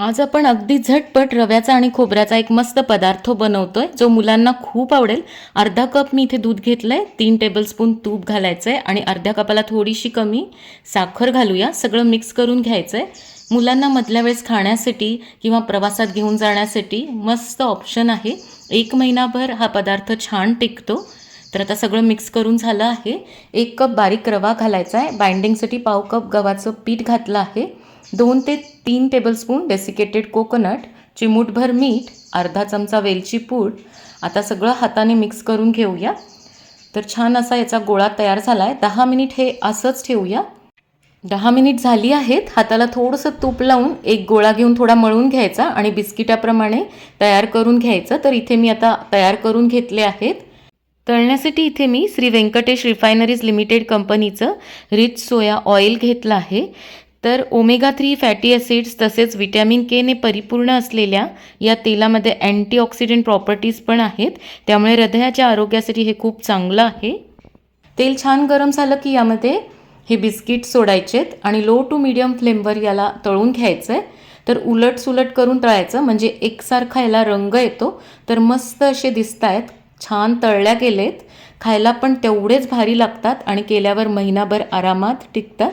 आज आपण अगदी झटपट रव्याचा आणि खोबऱ्याचा एक मस्त पदार्थ बनवतोय जो मुलांना खूप आवडेल. अर्धा कप मी इथे दूध घेतलंय तीन टेबलस्पून तूप घालायचंय आणि अर्ध्या कपाला थोडीशी कमी साखर घालूया. सगळं मिक्स करून घ्यायचंय. मुलांना मधल्या वेळेस खाण्यासाठी किंवा प्रवासात घेऊन जाण्यासाठी मस्त ऑप्शन आहे. एक महिनाभर हा पदार्थ छान टिकतो. तर आता सगळं मिक्स करून झालं आहे. एक कप बारीक रवा घालायचा आहे बाइंडिंगसाठी पाव कप गव्हाचं पीठ घातलं आहे. दोन ते तीन टेबलस्पून डेसिकेटेड कोकोनट चिमूटभर मीठ अर्धा चमचा वेलची पूड. आता सगळं हाताने मिक्स करून घेऊया. तर छान असा याचा गोळा तयार झाला आहे दहा मिनिट हे असंच ठेवूया. दहा मिनिट झाली आहेत. हाताला थोडंसं तूप लावून एक गोळा घेऊन थोडा मळून घ्यायचा आणि बिस्किटाप्रमाणे तयार करून घ्यायचं. तर इथे मी आता तयार करून घेतले आहेत. तळण्यासाठी इथे मी श्री व्यंकटेश रिफायनरीज लिमिटेड कंपनीचं रिच सोया ऑइल घेतलं आहे. तर ओमेगा थ्री फॅटी ॲसिड्स तसेच विटॅमिन केने परिपूर्ण असलेल्या या तेलामध्ये अँटीऑक्सिडंट प्रॉपर्टीज पण आहेत. त्यामुळे हृदयाच्या आरोग्यासाठी हे खूप चांगलं आहे. तेल छान गरम झालं की यामध्ये हे बिस्किट सोडायचेत आणि लो टू मिडियम फ्लेमवर याला तळून घ्यायचं आहे तर उलट सुलट करून तळायचं म्हणजे एकसारखा याला रंग येतो. तर मस्त असे दिसत आहेत छान तळल्या गेलेत. खायला पण तेवढेच भारी लागतात आणि केल्यावर महिनाभर आरामात टिकतात.